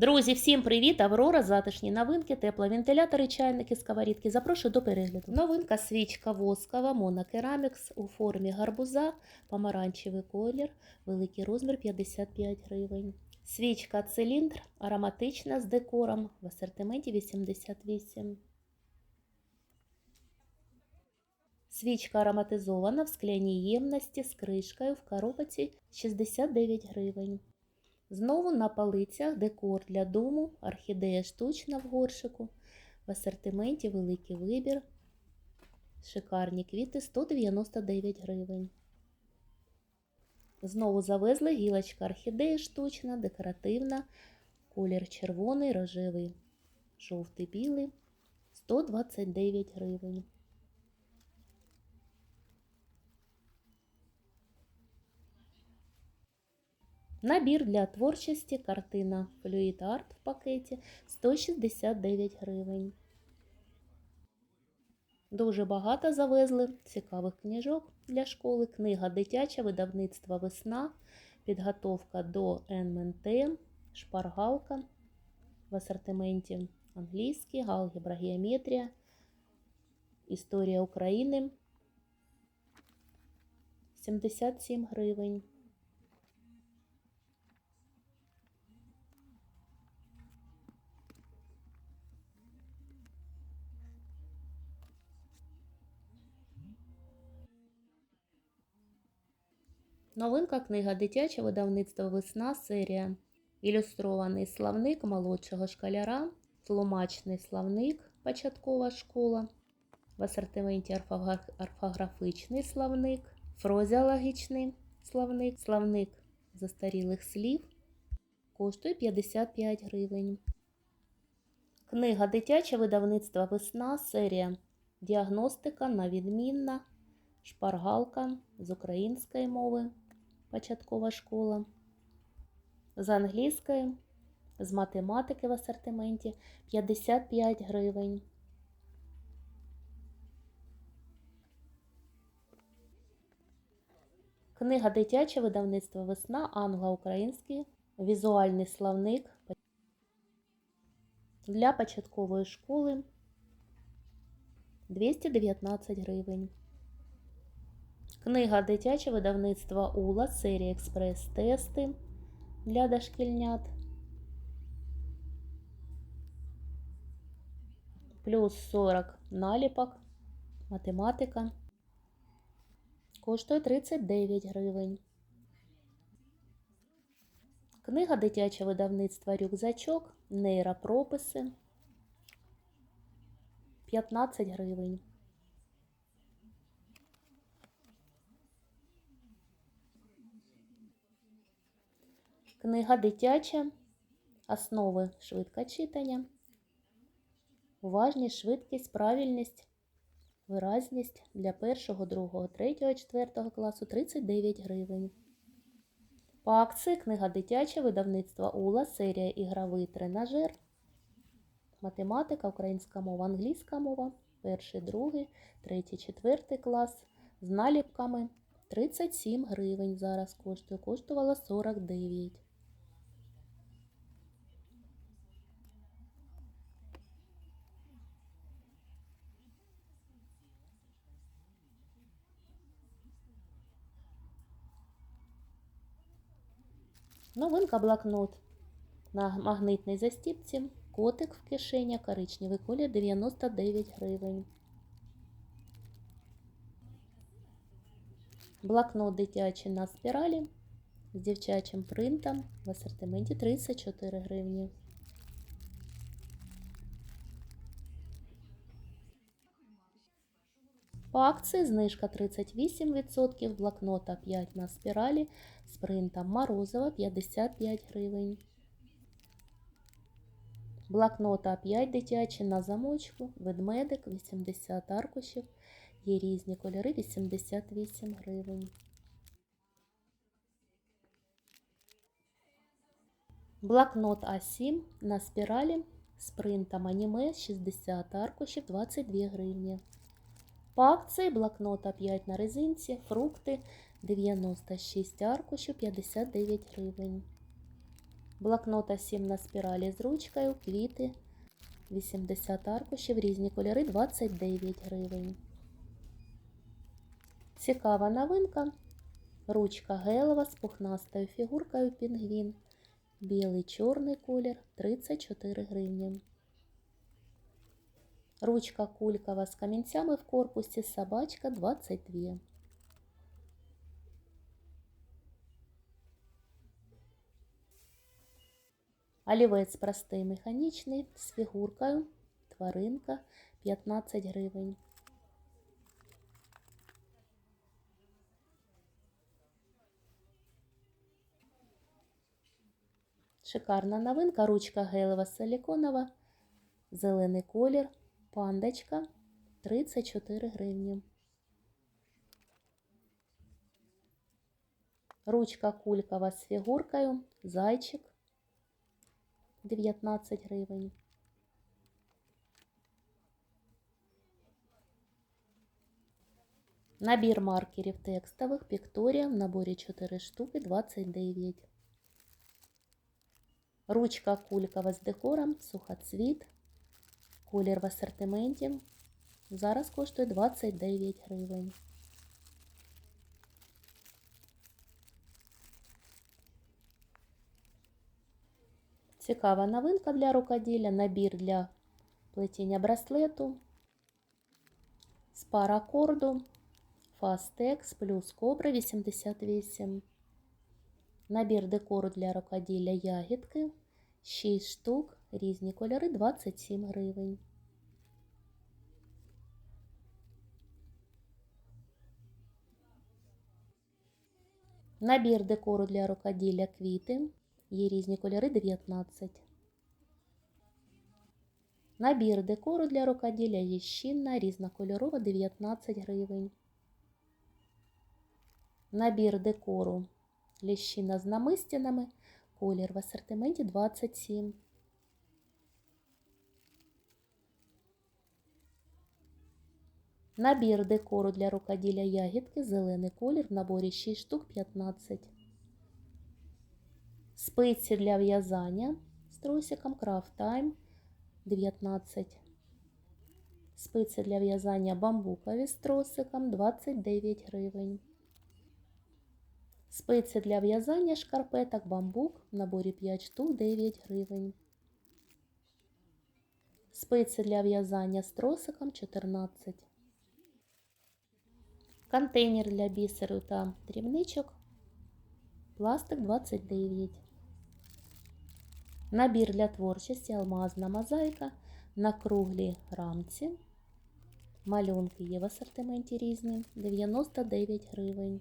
Друзі, всім привіт! Аврора, затишні новинки, тепловентилятори, чайники, сковорідки. Запрошую до перегляду. Новинка свічка воскова, монокерамікс у формі гарбуза, помаранчевий колір, великий розмір 55 гривень. Свічка циліндр, ароматична з декором в асортименті 88. Свічка ароматизована в скляній ємності з кришкою в коробці 69 гривень. Знову на полицях декор для дому, орхідея штучна в горшику. В асортименті великий вибір. Шикарні квіти 199 гривень. Знову завезли гілочка орхідея штучна, декоративна, колір червоний, рожевий, жовтий, білий 129 гривень. Набір для творчості, картина Fluid Art в пакеті 169 гривень. Дуже багато завезли цікавих книжок для школи. Книга дитяча видавництва Весна, підготовка до НМНТ, шпаргалка в асортименті англійський, алгебра, геометрія, історія України 77 гривень. Новинка книга дитяча видавництва Весна серія. Ілюстрований славник молодшого школяра, тлумачний славник початкова школа. В асортименті орфографічний славник, фразеологічний славник, славник застарілих слів. Коштує 55 гривень. Книга дитяча видавництва Весна серія. Діагностика на відмінна. Шпаргалка з української мови, початкова школа, з англійської, з математики в асортименті 55 гривень. Книга дитяче видавництва Весна, англо-український, візуальний словник для початкової школи 219 гривень. Книга дитяче видавництва Ула, серія експрес-тести для дошкільнят. Плюс 40 наліпок, математика. Коштує 39 гривень. Книга дитяче видавництва Рюкзачок, нейропрописи 15 гривень. Книга дитяча, основи швидкочитання, уважність, швидкість, правильність, виразність для першого, другого, третього, четвертого класу 39 гривень. По акції книга дитяча видавництва Ула, серія Ігровий тренажер, математика, українська мова, англійська мова, перший, другий, третій, четвертий клас з наліпками 37 гривень зараз коштує, коштувала 49. Новинка блокнот на магнитній застіпці. Котик в кишені, коричневий колір 99 гривень. Блокнот дитячий на спіралі з дівчачим принтом в асортименті 34 гривні. По акції знижка 38%, блокнота 5 на спіралі з принтом Морозова 55 гривень. Блокнота 5 дитячі на замочку, ведмедик 80 аркушів. Є різні кольори 88 гривень. Блокнот А7 на спіралі з принтом аніме 60 аркушів 22 гривні. По акції блокнота 5 на резинці, фрукти 96 аркушів 59 гривень. Блокнота 7 на спіралі з ручкою, квіти 80 аркушів, різні кольори 29 гривень. Цікава новинка. Ручка гелева з пухнастою фігуркою пінгвін. Білий чорний колір 34 гривні. Ручка кулькова з камінцями в корпусі собачка 22. Олівець простий механічний з фігуркою тваринка 15 гривень. Шикарна новинка, ручка гелева силіконова, зелений колір, пандочка 34 гривні. Ручка кулькова з фігуркою, зайчик 19 гривень. Набір маркерів текстових Пікторія в наборі 4 штуки 29. Ручка кулькова з декором, сухоцвіт, колір в асортименті. Зараз коштує 29 гривень. Цікава новинка для рукоділля, набір для плетіння браслету з паракорду Fastex плюс Кобра 88. Набір декору для рукоділля ягідки 6 штук, різні кольори 27 гривень. Набір декору для рукоділля квіти. Є різні кольори 19. Набір декору для рукоділля єщинна, різнокольорова 19 гривень. Набір декору ліщина з намистинами, колір в асортименті 27. Набір декору для рукоділля ягідки, зелений колір в наборі 6 штук 15. Спиці для в'язання з тросиком Craft Time 19. Спиці для в'язання бамбукові з тросиком 29 гривень. Спиці для в'язання шкарпеток бамбук в наборі 5 штук 9 гривень. Спиці для в'язання з тросиком 14. Контейнер для бісеру та дрібничок. Пластик 29. Набір для творчості алмазна мозаїка на круглій рамці. Малюнки є в асортименті різні 99 гривень.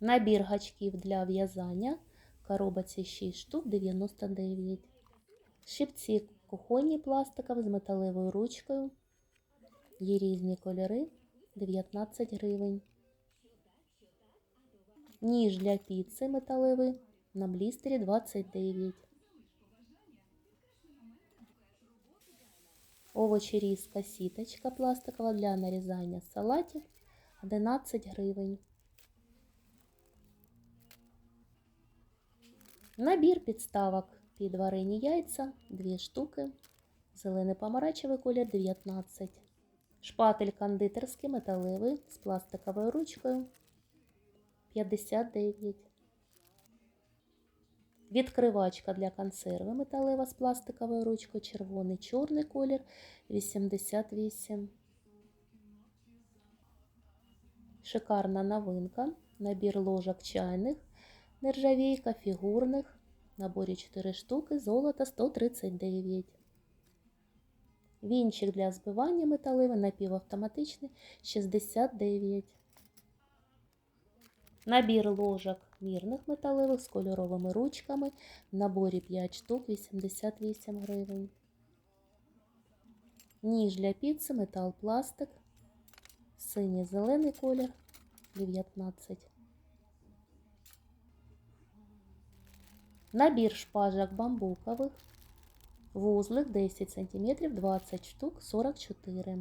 Набір гачків для в'язання. Коробці 6 штук 99. Щипці кухонні пластикові з металевою ручкою. Є різні кольори 19 гривень. Ніж для піци металевий на блістері 29. Овочерізка сіточка пластикова для нарізання салатів 11 гривень. Набір підставок під варені яйця 2 штуки. Зелений помаранчевий колір 19. Шпатель кондитерський металевий з пластиковою ручкою 59. Відкривачка для консерви металева з пластиковою ручкою, червоний чорний колір 88. Шикарна новинка. Набір ложок чайних, нержавійка, фігурних. Наборі 4 штуки, золото 139. Вінчик для збивання металевий, напівавтоматичний 69. Набір ложок мірних металевих з кольоровими ручками. В наборі 5 штук 88 гривень. Ніж для піци, метал пластик. Синій зелений колір 19. Набір шпажок бамбукових. Вузлик 10 см 20 штук 44.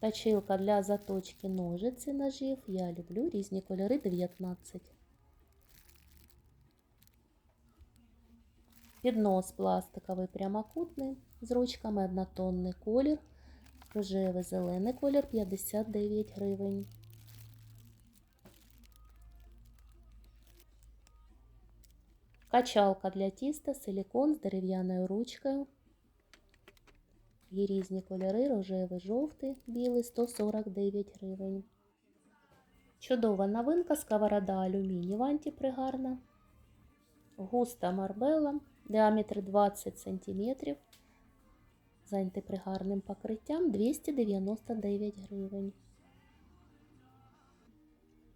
Точилка для заточки ножиці ножів. Я люблю різні кольори 19. Піднос пластиковий прямокутний з ручками однотонний колір. Рожевий зелений колір 59 гривень. Качалка для тіста, силікон з дерев'яною ручкою. Є різні кольори, рожевий, жовтий, білий 149 гривень. Чудова новинка сковорода алюмінієва антипригарна. Густа марбела, діаметр 20 см. З антипригарним покриттям 299 гривень.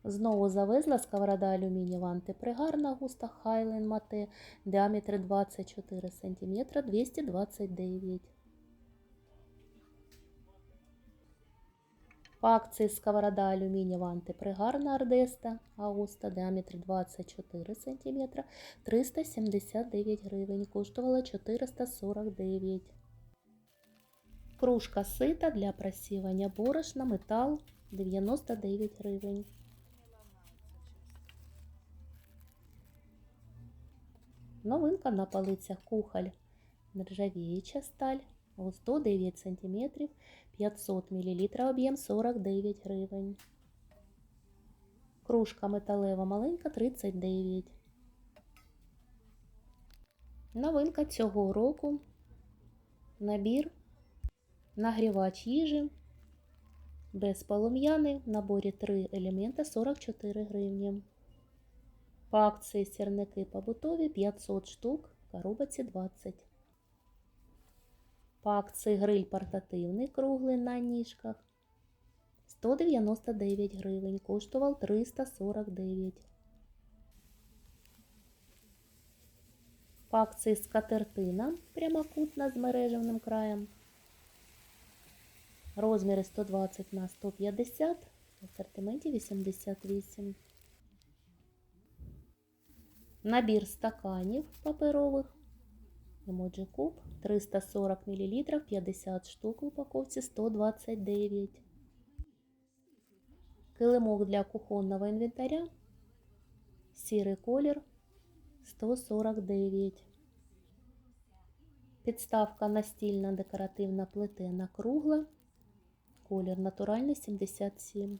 Знову завезла сковорода алюмінієва антипригарна густа Highland Mate, діаметр 24 см 229 По акції сковорода алюмінієва антипригарна Ардеста Ауста, діаметр 24 см 379 гривень, коштувала 449 Кружка сита для просівання борошна, метал 99 гривень. Новинка на полицях кухоль нержавіюча сталь, густо 9 см, 500 мл, об'єм 49 гривень. Кружка металева маленька 39. Новинка цього року. Набір нагрівач їжі без полум'яни в наборі 3 елемента 44 гривні. По акції сірники побутові 500 штук, коробці 20. По акції гриль портативний круглий на ніжках 199 гривень, коштував 349. По акції скатертина прямокутна з мережевним краєм. Розміри 120 на 150, в асортименті 88. Набір стаканів паперових. Емоджі куб 340 мл, 50 штук в упаковці 129. Килимок для кухонного інвентаря. Сірий колір 149. Підставка настільна декоративна плетена кругла. Колір натуральний 77.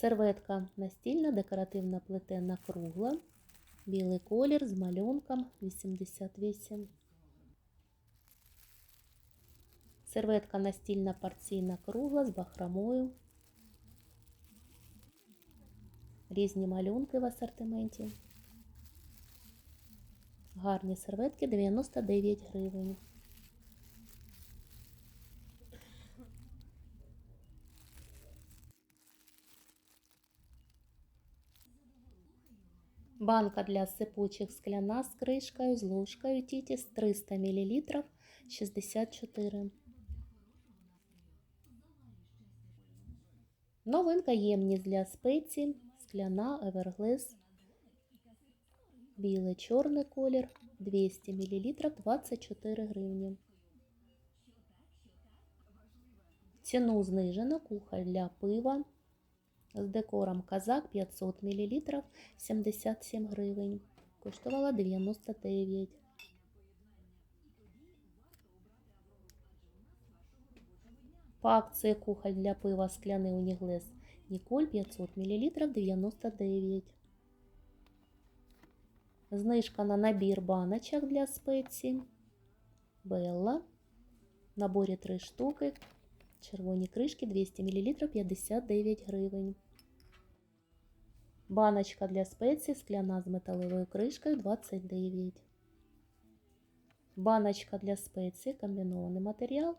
Серветка настільна декоративна плетена кругла. Білий колір з малюнком 88. Серветка настільна порційна кругла з бахромою. Різні малюнки в асортименті. Гарні серветки 99 гривень. Банка для сипучих скляна з кришкою, з ложкою Тітіс 300 мл 64. Новинка ємність для спецій, скляна Everglass. Білий чорний колір 200 мл 24 гривні. Ціну знижено кухоль для пива з декором казак 500 мл 77 гривень. Коштувала 99. По акції кухоль для пива скляний уніглес Ніколь 500 мл 99. Знижка на набір баночок для спецій. Белла. В наборі 3 штуки. Червоні кришки 200 мл 59 гривень. Баночка для спецій скляна з металевою кришкою 29. Баночка для спецій, комбінований матеріал.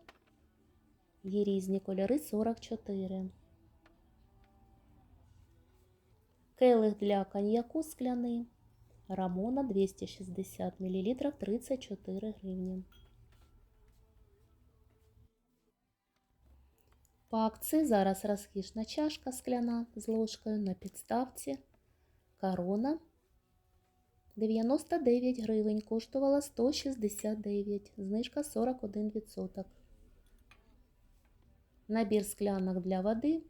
Є різні кольори 44. Келих для коньяку скляний. Рамона 260 мл 34 гривні. Акції зараз розкішна чашка скляна з ложкою на підставці. Корона 99 гривень, коштувала 169, знижка 41%. Набір склянок для води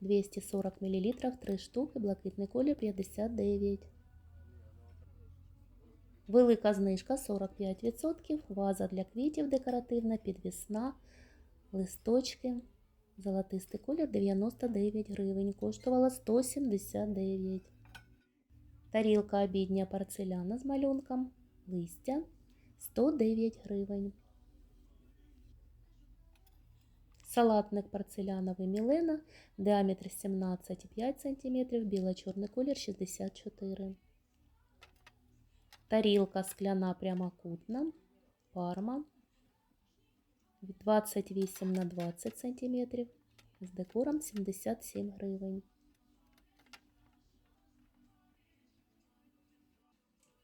240 мл, 3 штуки, блакитний колір 59. Велика знижка 45%, ваза для квітів декоративна, підвісна, листочки, золотистий колір 99 гривень, коштувала 179. Тарілка обідня порцеляна з малюнком, листя 109 гривень. Салатник порцеляновий Мілена, діаметр 17,5 см, біло-чорний колір 64 Тарілка скляна прямокутна, парма 28 на 20 см, з декором 77 гривень.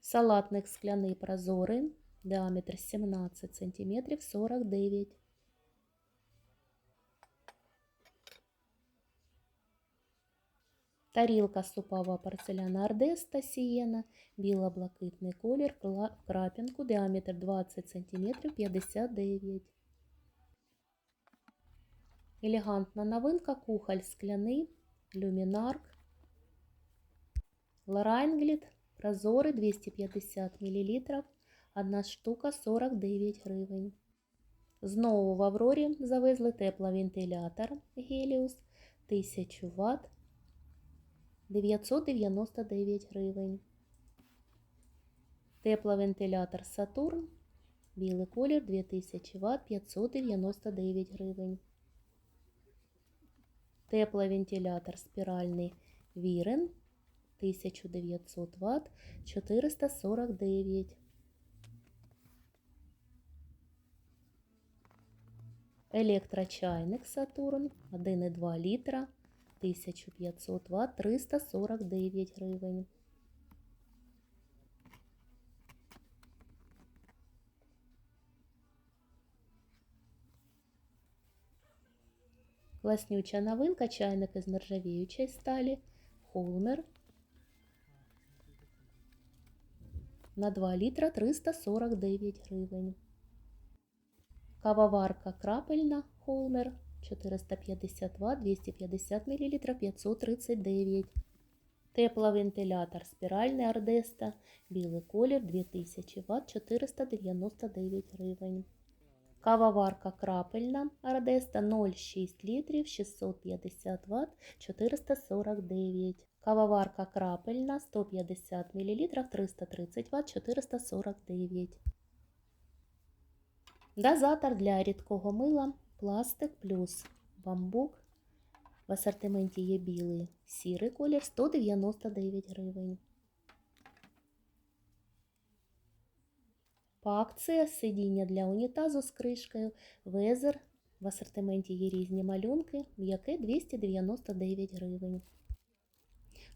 Салатник скляний прозорий, діаметр 17 см, 49 Тарілка супова порцеляна Ардеста Сієна, біло-блакитний колір, кла- в крапінку, діаметр 20 см, 59 Елегантна новинка, кухоль скляний, люмінарк, Лорайнгліт, прозорий 250 мл, одна штука 49 гривень. Знову в Аврорі завезли тепловентилятор Helios 1000 Вт 999 гривень. Тепловентилятор Сатурн, білий колір 2000 Вт 599 гривень. Тепловентилятор спіральний Вірен 1900 Вт 449. Електрочайник Сатурн 1,2 літра 1500 Вт 349 гривень. Класнюча новинка, чайник із нержавіючої сталі, Холмер на 2 літра 349 гривень. Кавоварка крапельна Холмер 450-250 мл, 539. Тепловентилятор спіральний Ардеста, білий колір 2000 Вт, 499 гривень. Кавоварка крапельна Ардеста 0,6 літрів, 650 Вт, 449. Кавоварка крапельна 150 мл, 330 Вт, 449. Дозатор для рідкого мила пластик плюс бамбук. В асортименті є білий сірий колір 199 гривень. По акції сидіння для унітазу з кришкою Везер. В асортименті є різні малюнки, м'яке 299 гривень.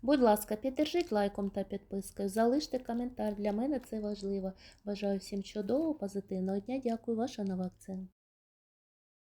Будь ласка, піддержіть лайком та підпискою, залиште коментар. Для мене це важливо. Бажаю всім чудового, позитивного дня. Дякую, ваша нова акція.